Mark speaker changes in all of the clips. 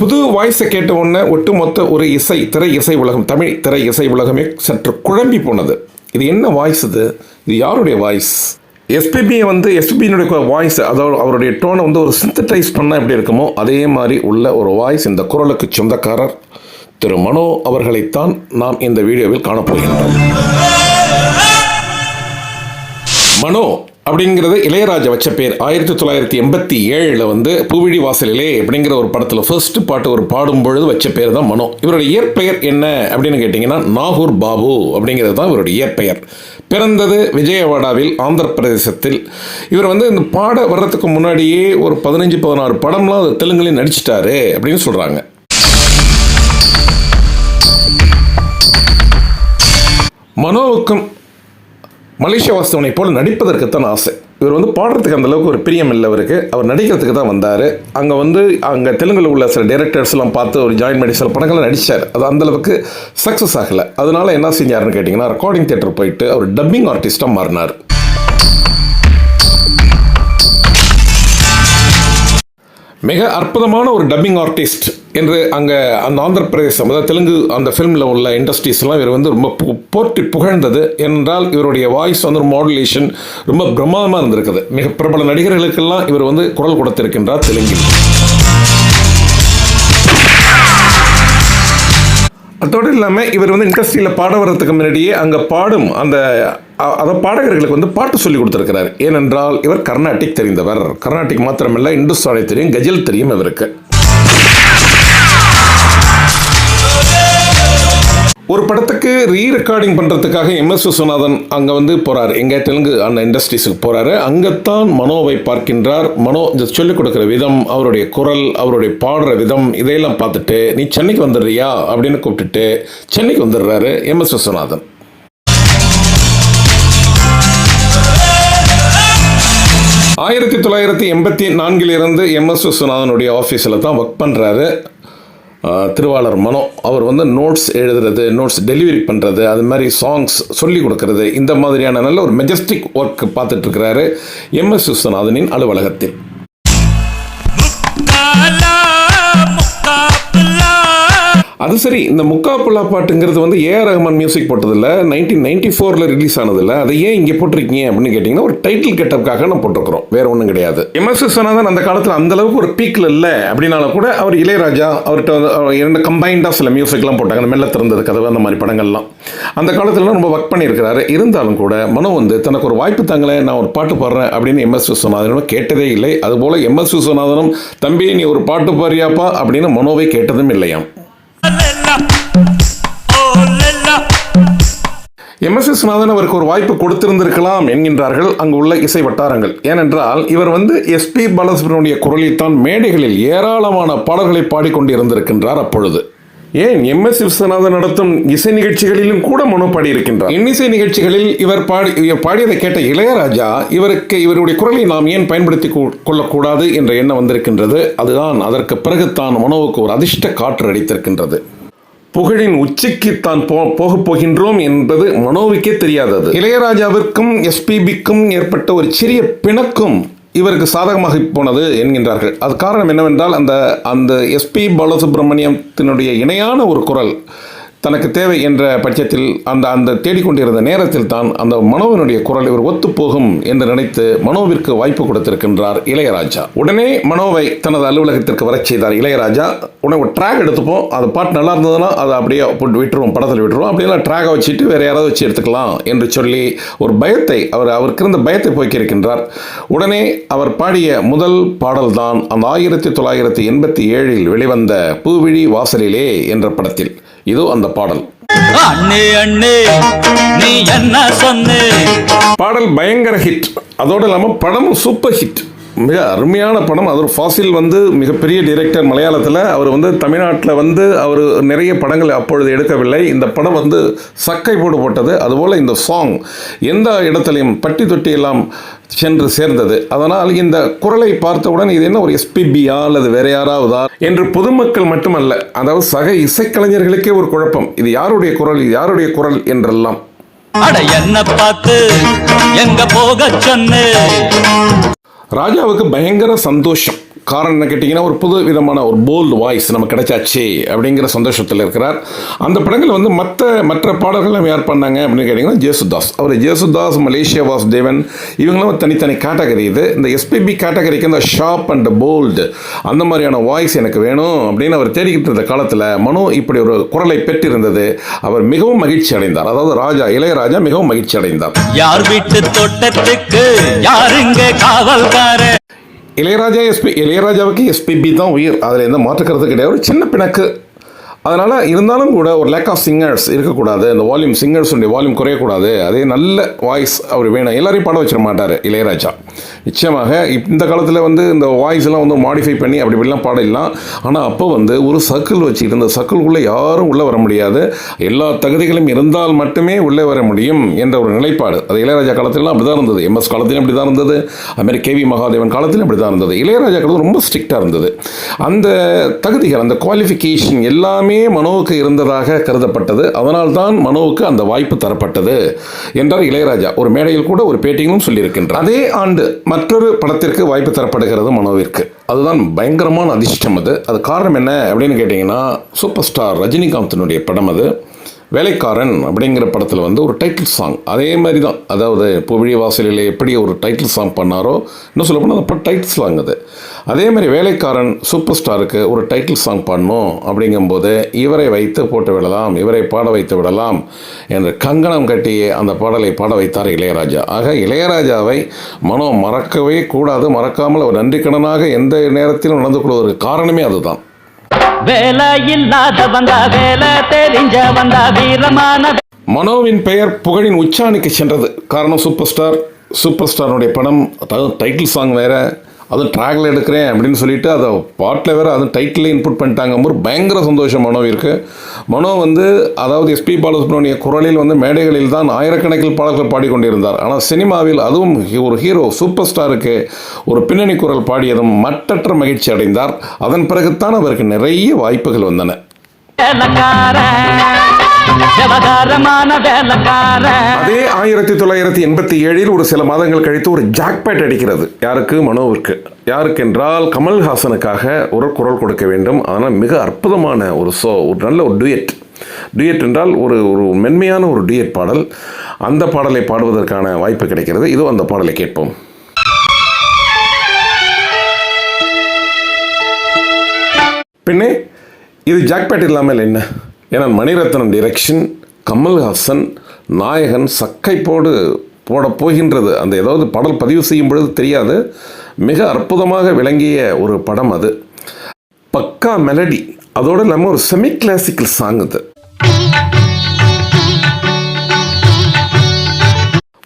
Speaker 1: புது வாய்ஸை கேட்ட உடனே ஒட்டுமொத்த ஒரு இசை திரை இசை உலகம் தமிழ் திரை இசை உலகமே சற்று குழம்பி போனது. இது என்ன வாய்ஸ் இது? இது யாருடைய வாய்ஸ்? எஸ்பிபியை வந்து எஸ்பிபியினுடைய வாய்ஸ் அதாவது அவருடைய டோனை வந்து ஒரு சிந்தடைஸ் பண்ணால் எப்படி இருக்குமோ அதே மாதிரி உள்ள ஒரு வாய்ஸ் இந்த குரலுக்கு சொந்தக்காரர் திரு மனோ அவர்களைத்தான் நாம் இந்த வீடியோவில் காணப்போகின்றோம். மனோ அப்படிங்கிறது இளையராஜா வச்ச பேர். ஆயிரத்தி தொள்ளாயிரத்தி எண்பத்தி ஏழில் வந்து பூவிழி வாசலிலே அப்படிங்கிற ஒரு படத்தில் ஃபர்ஸ்ட் பாட்டு ஒரு பாடும் பொழுது வச்ச பேர் தான் மனோ. இவருடைய இயற்பெயர் என்ன அப்படின்னு கேட்டிங்கன்னா நாகூர் பாபு அப்படிங்கிறது தான் இவருடைய இயற்பெயர். பிறந்தது விஜயவாடாவில் ஆந்திர பிரதேசத்தில். இவர் வந்து இந்த பாட வர்றதுக்கு முன்னாடியே ஒரு பதினஞ்சு பதினாறு படம்லாம் அது தெலுங்குலேயும் நடிச்சிட்டாரு அப்படின்னு சொல்கிறாங்க மனோவுக்கும் மலேசியா வாசவனை போல் நடிப்பதற்குத்தான் ஆசை. இவர் வந்து பாடுறதுக்கு அந்தளவுக்கு ஒரு பிரியம் இல்லை அவருக்கு. அவர் நடிக்கிறதுக்கு தான் வந்தார். அங்கே வந்து அங்கே தெலுங்குல உள்ள சில டேரக்டர்ஸ்லாம் பார்த்து ஒரு ஜாயின் பண்ணி சில படங்களை நடித்தார் அது அந்தளவுக்கு சக்ஸஸ் ஆகலை. அதனால் என்ன செஞ்சாருன்னு கேட்டிங்கன்னா ரெக்கார்டிங் தேட்டர் போயிட்டு அவர் டப்பிங் ஆர்டிஸ்ட்டாக மாறினார். மிக அற்புதமான ஒரு டப்பிங் ஆர்டிஸ்ட் என்று அங்கே அந்த ஆந்திர பிரதேசம் அதாவது தெலுங்கு அந்த ஃபிலிமில் உள்ள இண்டஸ்ட்ரீஸ்லாம் இவர் வந்து ரொம்ப பு- போற்றி புகழ்ந்தது. என்றால் இவருடைய வாய்ஸ் வந்து ஒரு மாடுலேஷன் ரொம்ப பிரமாதமாக இருந்திருக்குது. மிக பிரபல நடிகர்களுக்கெல்லாம் இவர் வந்து குரல் கொடுத்திருக்கின்றார் தெலுங்கில். அதோடு இல்லாமல் இவர் வந்து இண்டஸ்ட்ரியில் பாட வர்றதுக்கு முன்னாடியே அங்கே பாடும் அந்த அதை பாடகர்களுக்கு வந்து பாட்டு சொல்லி கொடுத்துருக்கிறார். ஏனென்றால் இவர் கர்நாடிக் தெரிந்தவர். கர்நாடிக் மாத்திரமில்லை இந்துஸ்தானி தெரியும் கஜல் தெரியும் இவருக்கு. ஒரு படத்துக்கு ரீ ரெக்கார்டிங் பண்ணுறதுக்காக எம்எஸ் விஸ்வநாதன் அங்கே வந்து போகிறார் எங்கே தெலுங்கு அந்த இண்டஸ்ட்ரீஸுக்கு போகிறாரு அங்கேத்தான் மனோவை பார்க்கின்றார். மனோ இந்த சொல்லிக் கொடுக்குற விதம் அவருடைய குரல் அவருடைய பாடுற விதம் இதையெல்லாம் பார்த்துட்டு நீ சென்னைக்கு வந்துடுறியா? அப்படின்னு கூப்பிட்டுட்டு சென்னைக்கு வந்துடுறாரு எம்எஸ் விஸ்வநாதன். ஆயிரத்தி தொள்ளாயிரத்தி எண்பத்தி நான்கிலிருந்து எம்எஸ் விஸ்வநாதனுடைய ஆஃபீஸில் தான் ஒர்க் பண்ணுறாரு திருவாளர் மனோ அவர் வந்து நோட்ஸ் எழுதுறது நோட்ஸ் டெலிவரி பண்ணுறது அது மாதிரி சாங்ஸ் சொல்லி கொடுக்கறது இந்த மாதிரியான நல்ல ஒரு மெஜஸ்டிக் ஒர்க் பார்த்துட்டு இருக்கிறாரு எம்எஸ் விஸ்வநாதனின் அலுவலகத்தில். அது சரி இந்த முக்கா புல்லா பாட்டுங்கிறது வந்து ஏஆர் ரஹ்மான் மியூசிக் போட்டதில்ல நைன்டீன் நைன்டி ஃபோரில் ரிலீஸ் ஆனதில்ல. அதை ஏன் இங்கே போட்டிருக்கீங்க அப்படின்னு கேட்டிங்கன்னா ஒரு டைட்டில் கெட்டப்புக்காக நான் போட்டிருக்கிறோம். வேற ஒன்றும் கிடையாது. எம்எஸ் விஸ்வநாதன் அந்த காலத்தில் அந்த அளவுக்கு ஒரு பீக்கில் இல்லை. அப்படின்னாலும் கூட அவர் இளையராஜா அவர்கிட்ட அவர் இரண்டு கம்பைண்டாக சில மியூசிக்லாம் போட்டாங்க. அந்த மெல்ல திறந்தது கதவு அந்த மாதிரி படங்கள்லாம். அந்த காலத்துலலாம் ரொம்ப ஒர்க் பண்ணியிருக்கிறாரு. இருந்தாலும் கூட மனோ வந்து தனக்கு ஒரு வாய்ப்பு தாங்களே நான் ஒரு பாட்டு பாடுறேன் அப்படின்னு எம்எஸ் விஸ்வநாதனும் கேட்டதே இல்லை. அதுபோல் எம்எஸ் விஸ்வநாதனும் தம்பி நீ ஒரு பாட்டு பாரியாப்பா அப்படின்னு மனோவை கேட்டதும் இல்லையாம். எம்எஸ் விஸ்வநாதன் அவருக்கு ஒரு வாய்ப்பு கொடுத்திருந்திருக்கலாம் என்கின்றார்கள். அங்கு உள்ள இசை வட்டாரங்கள். ஏனென்றால் இவர் வந்து எஸ்பி பாலசுப்ரமணிய குரலில் தான் மேடைகளில் ஏராளமான பாடல்களை பாடிக்கொண்டு இருந்திருக்கின்றார் அப்பொழுது. ஏன்? எம்எஸ் விஸ்வநாதன் நடத்தும் இசை நிகழ்ச்சிகளிலும் கூட மனோ பாடியிருக்கின்றார். இன்னிசை நிகழ்ச்சிகளில் இவர் பாடி இவர் பாடியதை கேட்ட இளையராஜா இவருக்கு இவருடைய குரலை நாம் ஏன் பயன்படுத்தி கொள்ளக்கூடாது என்ற எண்ணம் வந்திருக்கின்றது. அதுதான் அதற்கு பிறகுத்தான் மனோவுக்கு ஒரு அதிர்ஷ்ட காற்று அடித்திருக்கின்றது. புகழின் உச்சிக்கு தான் போ போகப் போகின்றோம் என்பது மனோவுக்கே தெரியாதது. இளையராஜாவிற்கும் எஸ்பிபிக்கும் ஏற்பட்ட ஒரு சிறிய பிணக்கும் இவருக்கு சாதகமாக போனது என்கின்றார்கள். அது காரணம் என்னவென்றால் அந்த அந்த எஸ்பி பாலசுப்ரமணியத்தினுடைய இணையான ஒரு குரல் தனக்கு தேவை என்ற பட்சத்தில் அந்த அந்த தேடிக்கொண்டிருந்த நேரத்தில் தான் அந்த மனோவினுடைய குரல் இவர் ஒத்துப்போகும் என்று நினைத்து மனோவிற்கு வாய்ப்பு கொடுத்திருக்கின்றார் இளையராஜா. உடனே மனோவை தனது அலுவலகத்திற்கு வரச் செய்தார் இளையராஜா. உடனே ஒரு ட்ராக் எடுத்துப்போம். அது பாட்டு நல்லா இருந்ததுன்னா அதை அப்படியே போட்டு விட்டுருவோம் படத்தில் விட்டுருவோம். அப்படியெல்லாம் ட்ராகை வச்சுட்டு வேறு யாராவது வச்சு எடுத்துக்கலாம் என்று சொல்லி ஒரு பயத்தை அவர் அவருக்கு இருந்த பயத்தை போக்கியிருக்கின்றார். உடனே அவர் பாடிய முதல் பாடல்தான் அந்த ஆயிரத்தி தொள்ளாயிரத்தி எண்பத்தி ஏழில் வெளிவந்த பூவிழி வாசலிலே என்ற படத்தில். இதோ அந்த பாடல்.
Speaker 2: அண்ணே அண்ணே நீ என்ன சொன்னே?
Speaker 1: பாடல் பயங்கர ஹிட் அதோடு இல்லாமல் படமும் சூப்பர் ஹிட் மிக அருமையான படம். அது ஃபாசில் வந்து மிகப்பெரிய டிரெக்டர் மலையாளத்தில். அவர் வந்து தமிழ்நாட்டில் வந்து அவர் நிறைய படங்கள் அப்பொழுது எடுக்கவில்லை. இந்த படம் வந்து சக்கை போடு போட்டது அதுபோல் இந்த சாங் எந்த இடத்துலையும் பட்டி தொட்டி எல்லாம் சென்று சேர்ந்தது. அதனால் இந்த குரலை பார்த்தவுடன் இது என்ன ஒரு எஸ்பிபியா அல்லது வேற யாராவதா என்று பொதுமக்கள் மட்டுமல்ல அதாவது சக இசைக்கலைஞர்களுக்கே ஒரு குழப்பம். இது யாருடைய குரல் இது யாருடைய குரல் என்றெல்லாம்.
Speaker 2: அட என்ன பார்த்து எங்க போக சொன்னே?
Speaker 1: ராஜாவுக்கு பயங்கர சந்தோஷம். காரணம் என்ன கேட்டிங்கன்னா ஒரு புது விதமான ஒரு போல்டு வாய்ஸ் நமக்கு கிடைச்சாச்சு அப்படிங்கிற சந்தோஷத்தில் இருக்கிறார். அந்த படங்கள் வந்து மற்ற மற்ற பாடல்கள் யார் பண்ணாங்க அப்படின்னு கேட்டிங்கன்னா ஜேசுதாஸ். அவர் ஜேசுதாஸ் மலேசியா வாஸ் தேவன் இவங்களாம் தனித்தனி கேட்டகரி இது. இந்த எஸ்பிபி கேட்டகரிக்கு இந்த ஷார்ப் அண்ட் போல்டு அந்த மாதிரியான வாய்ஸ் எனக்கு வேணும் அப்படின்னு அவர் தேடிக்கிட்டு இருந்த காலத்தில் மனு இப்படி ஒரு குரலை பெற்றிருந்தது. அவர் மிகவும் மகிழ்ச்சி அடைந்தார். அதாவது ராஜா இளையராஜா மிகவும் மகிழ்ச்சி அடைந்தார்.
Speaker 2: யார் வீட்டு தோட்டத்துக்கு யாருங்க காவல்கார
Speaker 1: இளையராஜா எஸ்பி இளையராஜாவுக்கு எஸ்பிபி தான் உயிர். அதில் எந்த மாற்றுக்கிறது கிடையாது. ஒரு சின்ன பிணக்கு. அதனால் இருந்தாலும் கூட ஒரு லேக் ஆஃப் சிங்கர்ஸ் இருக்கக்கூடாது. இந்த வால்யூம் சிங்கர்ஸுடைய வால்யூம் குறையக்கூடாது. அதே நல்ல வாய்ஸ் அவர் வேணும். எல்லாரையும் பாட வச்சிட மாட்டார் இளையராஜா. நிச்சயமாக இந்த காலத்தில் வந்து இந்த வாய்ஸ் எல்லாம் வந்து மாடிஃபை பண்ணி அப்படி இப்படிலாம் பாடிடலாம். ஆனால் அப்போ வந்து ஒரு சர்க்கிள் வச்சுக்கிட்டு இந்த சர்க்கிள்குள்ளே யாரும் உள்ளே வர முடியாது. எல்லா தகுதிகளும் இருந்தால் மட்டுமே உள்ளே வர முடியும் என்ற ஒரு நிலைப்பாடு. அது இளையராஜா காலத்திலாம் அப்படி தான் இருந்தது. எம்எஸ் காலத்திலும் அப்படி தான் இருந்தது. அதுமாதிரி கேவி மகாதேவன் காலத்திலும் அப்படி தான் இருந்தது. இளையராஜா காலத்தில் ரொம்ப ஸ்ட்ரிக்டாக இருந்தது. அந்த தகுதிகள் அந்த குவாலிஃபிகேஷன் எல்லாமே மனோவுக்கு இருந்ததாக கருதப்பட்டது. அதனால்தான் மனோவுக்கு அந்த வாய்ப்பு தரப்பட்டது என்றார் இளையராஜா. ஒரு மேடையில் கூட ஒரு பேட்டியிலும் சொல்லியிருக்கின்றார். அதே ஆண்டு மற்றொரு படத்திற்கு வாய்ப்பு தரப்படுகிறது மனோவிற்கு. அதுதான் பயங்கரமான அதிர்ஷ்டம் அது. அது காரணம் என்ன அப்படின்னு கேட்டிங்கன்னா சூப்பர் ஸ்டார் ரஜினிகாந்தினுடைய படம் அது. வேலைக்காரன் அப்படிங்கிற படத்தில் வந்து ஒரு டைட்டில் சாங் அதே மாதிரி தான் அதாவது புவிழி வாசலில் எப்படி ஒரு டைட்டில் சாங் பண்ணாரோ இன்னும் சொல்ல போனால் அப்போ டைட்டில் சாங் அது. அதே மாதிரி வேலைக்காரன் சூப்பர் ஸ்டாருக்கு ஒரு டைட்டில் சாங் பண்ணணும் அப்படிங்கும்போது இவரை வைத்து போட்டு விடலாம் இவரை பாட வைத்து விடலாம் என்று கங்கணம் கட்டி அந்த பாடலை பாட வைத்தார் இளையராஜா. ஆக இளையராஜாவை மனம் மறக்கவே கூடாது. மறக்காமல் அவர் நன்றிக்கடனாக எந்த நேரத்திலும் நடந்து கொள்வதற்கு காரணமே அதுதான்.
Speaker 2: வேலை இல்லாத வந்தா வேலை தெரிஞ்ச வந்தா வீரமான
Speaker 1: மனோவின் பெயர் புகழின் உச்சாணிக்கு சென்றது. காரணம் சூப்பர் ஸ்டார் சூப்பர் ஸ்டாருடைய படம் அதாவது டைட்டில் சாங் வேற. அதுவும் ட்ராக்ல எடுக்கிறேன் அப்படின்னு சொல்லிட்டு அதை பாட்டில் வேற அதுவும் டைட்டில் இன்புட் பண்ணிட்டாங்க. ஒரு பயங்கர சந்தோஷம் இருக்குது மனோ வந்து அதாவது எஸ்பி பாலசுப்ரமணிய குரலில் வந்து மேடைகளில் தான் ஆயிரக்கணக்கில் பாடல்கள் பாடிக்கொண்டிருந்தார். ஆனால் சினிமாவில் அதுவும் ஒரு ஹீரோ சூப்பர் ஸ்டாருக்கு ஒரு பின்னணி குரல் பாடியதும் மட்டற்ற மகிழ்ச்சி அடைந்தார். அதன் பிறகுத்தான் அவருக்கு நிறைய வாய்ப்புகள் வந்தன. அதே ஆயிரத்தி தொள்ளாயிரத்தி எண்பத்தி ஏழில் ஒரு சில மாதங்கள் கழித்து ஒரு ஜாக்பேட் அடிக்கிறது. யாருக்கு? மனோவிற்கு யாருக்கு என்றால் கமல்ஹாசனுக்காக ஒரு குரல் கொடுக்க வேண்டும். ஆனால் மிக அற்புதமான ஒரு சோ ஒரு நல்ல ஒரு டுயட் டுயட் என்றால் ஒரு ஒரு மென்மையான ஒரு டுயட் பாடல். அந்த பாடலை பாடுவதற்கான வாய்ப்பு கிடைக்கிறது. இதோ அந்த பாடலை கேட்போம். பின்னே இது ஜாக்பேட் இல்லாமல் என்ன? ஏன்னா மணிரத்னம் டிரெக்ஷன் கமல்ஹாசன் நாயகன் சக்கைப்போடு போட போகின்றது. அந்த ஏதாவது பாடல் பதிவு செய்யும் பொழுது தெரியாது. மிக அற்புதமாக விளங்கிய ஒரு படம் அது. பக்கா மெலடி அதோடு இல்லாமல் ஒரு செமி கிளாசிக்கல் சாங் அது.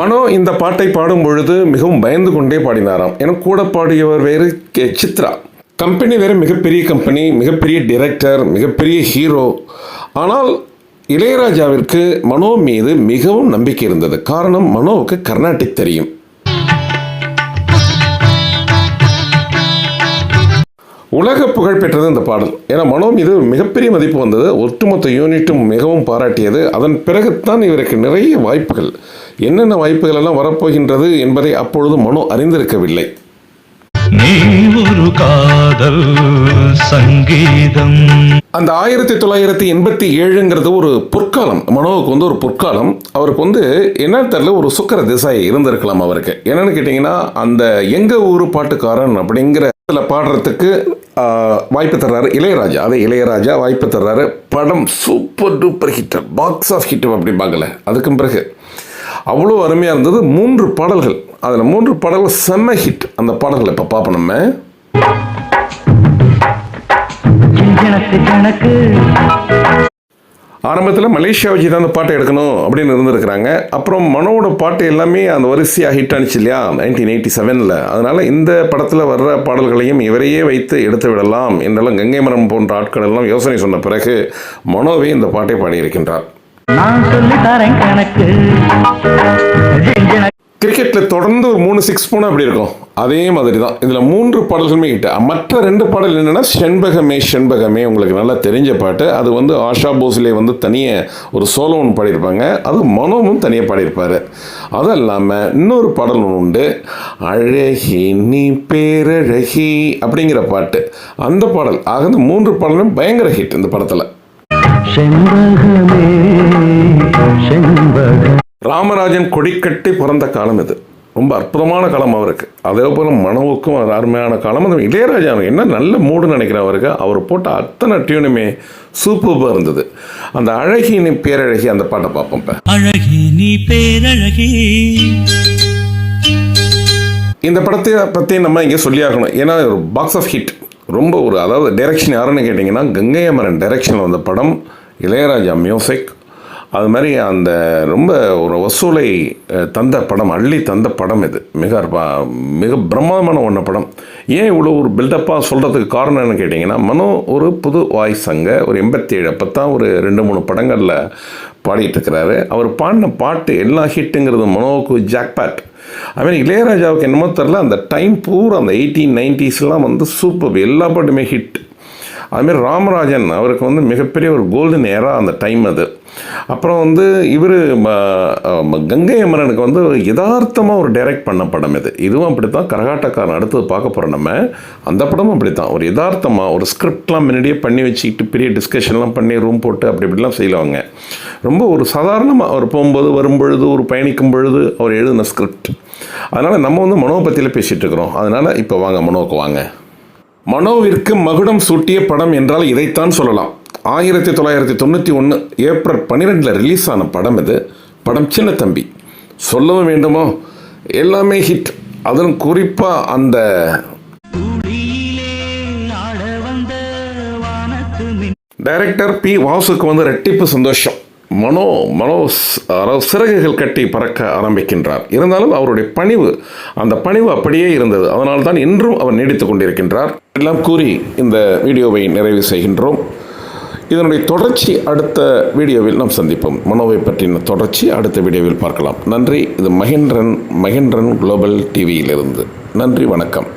Speaker 1: மனோ இந்த பாட்டை பாடும் பொழுது மிகவும் பயந்து கொண்டே பாடினாராம். என கூட பாடியவர் வேறு கே. சித்ரா. கம்பெனி வேறு மிகப்பெரிய கம்பெனி மிகப்பெரிய டிரெக்டர் மிகப்பெரிய ஹீரோ ஆனால் இளையராஜாவிற்கு மனோ மீது மிகவும் நம்பிக்கை இருந்தது. காரணம் மனோவுக்கு கர்நாடிக் தெரியும். உலக புகழ் பெற்றது இந்த பாடல். ஏன்னா மனோ மீது மிகப்பெரிய மதிப்பு வந்தது. ஒட்டுமொத்த யூனிட்டும் மிகவும் பாராட்டியது. அதன் பிறகுத்தான் இவருக்கு நிறைய வாய்ப்புகள். என்னென்ன வாய்ப்புகள் எல்லாம் வரப்போகின்றது என்பதை அப்பொழுது மனோ அறிந்திருக்கவில்லை.
Speaker 3: நீ ஒரு காதல் சங்கீதம்.
Speaker 1: அந்த ஆயிரத்தி தொள்ளாயிரத்தி எண்பத்தி ஏழுங்கிறது ஒரு பொற்காலம். மனோவுக்கு வந்து ஒரு பொற்காலம். அவருக்கு வந்து என்ன தெரியல ஒரு சுக்கர திசை இருந்திருக்கலாம் அவருக்கு. என்னன்னு கேட்டிங்கன்னா அந்த எங்க ஊரு பாட்டுக்காரன் அப்படிங்கிற இதில் பாடுறதுக்கு ஆஹ், வாய்ப்பு தர்றாரு இளையராஜா. அதே இளையராஜா வாய்ப்பு தர்றாரு. படம் super duper hit box of hit பார்க்கல அதுக்கும் பிறகு. அவ்வளோ அருமையாக இருந்தது. மூன்று பாடல்கள். அதில் மூன்று பாடல்கள் செம்ம ஹிட் அந்த பாடல்களை இப்போ பார்ப்போம் நம்ம. ஆரம்பத்தில் மலேசியா வச்சு தான் அந்த பாட்டை எடுக்கணும் அப்படின்னு இருந்திருக்கிறாங்க. அப்புறம் மனோட பாட்டு எல்லாமே அந்த வரிசையாக ஹிட் ஆனிச்சு இல்லையா? நைன்டீன் எயிட்டி செவனில் அதனால் இந்த படத்தில் வர்ற பாடல்களையும் இவரையே வைத்து எடுத்து விடலாம் என்றெல்லாம் கங்கை மரம் போன்ற ஆட்கள் எல்லாம் யோசனை சொன்ன பிறகு மனோவே இந்த பாட்டை பாடியிருக்கின்றார்.
Speaker 2: நான் சொல்லி தரேன் கணக்கு.
Speaker 1: கிரிக்கெட்டில் தொடர்ந்து ஒரு மூணு சிக்ஸ் போனால் அப்படி இருக்கும்? அதே மாதிரி தான் இதில் மூன்று பாடல்களுமே ஹிட் மற்ற ரெண்டு பாடல் என்னென்னா செண்பகமே செண்பகமே. உங்களுக்கு நல்லா தெரிஞ்ச பாட்டு. அது வந்து ஆஷா போஸ்லே வந்து தனியாக ஒரு சோலோ ஒன்று பாடியிருப்பாங்க. அது மனோவும் தனியாக பாடியிருப்பார். அது இல்லாமல் இன்னொரு பாடல் ஒன்று உண்டு. அழகி நீ பேரழகி அப்படிங்கிற பாட்டு. அந்த பாடல். ஆக இந்த மூன்று பாடலும் பயங்கர ஹிட் இந்த படத்தில்.
Speaker 2: செண்பகமே செண்பக
Speaker 1: ராமராஜன் கொடிக்கட்டி பிறந்த காலம் இது. ரொம்ப அற்புதமான காலம் அவருக்கு. அதே போல் மனவுக்கும் அருமையான காலம். அது இளையராஜா என்ன நல்ல மூடு நினைக்கிறேன் அவருக்கு. அவர் போட்ட அத்தனை டியூனுமே சூப்பராக இருந்தது. அந்த அழகினி பேரழகி அந்த பாட்டை பார்ப்போம்
Speaker 4: அழகே நீ பேரழகே.
Speaker 1: இந்த படத்தை பற்றி நம்ம இங்கே சொல்லியாகணும் ஏன்னா ஒரு பாக்ஸ் ஆஃப் ஹிட் ரொம்ப ஒரு அதாவது டைரக்ஷன் யாருன்னு கேட்டிங்கன்னா கங்கை அமரன் டைரக்ஷனில் வந்த படம் இளையராஜா மியூசிக் அது மாதிரி அந்த ரொம்ப ஒரு வசூலை தந்த படம் அள்ளி தந்த படம் இது. மிக மிக பிரம்மாதமான ஒன்று படம். ஏன் இவ்வளோ ஒரு பில்டப்பாக சொல்கிறதுக்கு காரணம் என்னன்னு கேட்டிங்கன்னா மனோ ஒரு புது வாய்ஸ் அங்கே ஒரு எண்பத்தேழு அப்போ தான் ஒரு ரெண்டு மூணு படங்களில் பாடிட்டு இருக்கிறாரு அவர் பாடின பாட்டு எல்லா ஹிட்டுங்கிறது மனோவுக்கு ஜாக்பேட் அதுமாரி இளையராஜாவுக்கு என்னமோ தெரில அந்த டைம் பூரா அந்த எயிட்டீன் நைன்டிஸ்லாம் வந்து சூப்பர் எல்லா பாட்டுமே ஹிட் அதுமாரி ராமராஜன் அவருக்கு வந்து மிகப்பெரிய ஒரு கோல்டன் ஏரா அந்த டைம் அது. அப்புறம் வந்து இவர் கங்கை அமரனுக்கு வந்து யதார்த்தமாக ஒரு டைரக்ட் பண்ண படம் இது. இதுவும் அப்படி தான் கரகாட்டக்காரன் அடுத்தது பார்க்க போகிறோம் நம்ம. அந்த படமும் அப்படி தான் ஒரு யதார்த்தமாக ஒரு ஸ்கிரிப்ட்லாம் முன்னாடியே பண்ணி வச்சுக்கிட்டு பெரிய டிஸ்கஷன்லாம் பண்ணி ரூம் போட்டு அப்படி இப்படிலாம் செய்வாங்க. ரொம்ப ஒரு சாதாரணமாக அவர் போகும்போது வரும்பொழுது ஒரு பயணிக்கும் பொழுது அவர் எழுதின ஸ்கிரிப்ட் அதனால் நம்ம வந்து மனோபத்தியில் பேசிகிட்டு இருக்கிறோம். அதனால் இப்போ வாங்க மனோவுக்கு வாங்க. மனோவிற்கு மகுடம் சூட்டிய படம் என்றால் இதைத்தான் சொல்லலாம். ஆயிரத்தி தொள்ளாயிரத்தி தொண்ணூற்றி ஒன்று ஏப்ரல் பன்னிரெண்டில் ரிலீஸ் ஆன படம் இது. படம் சின்ன தம்பி. சொல்லவும் வேண்டுமோ? எல்லாமே ஹிட் அதிலும் குறிப்பாக அந்த டைரக்டர் பி வாசுக்கு வந்து ரெட்டிப்பு சந்தோஷம். மனோ மனோ சிறகுகள் கட்டி பறக்க ஆரம்பிக்கின்றார். இருந்தாலும் அவருடைய பணிவு அந்த பணிவு அப்படியே இருந்தது. அதனால் தான் இன்றும் அவர் நீடித்து கொண்டிருக்கின்றார். எல்லாம் கூறி இந்த வீடியோவை நிறைவு செய்கின்றோம். இதனுடைய தொடர்ச்சி அடுத்த வீடியோவில் நாம் சந்திப்போம். மனோவை பற்றின தொடர்ச்சி அடுத்த வீடியோவில் பார்க்கலாம். நன்றி. இது மகேந்திரன் மகேந்திரன் குளோபல் டிவியிலிருந்து. நன்றி வணக்கம்.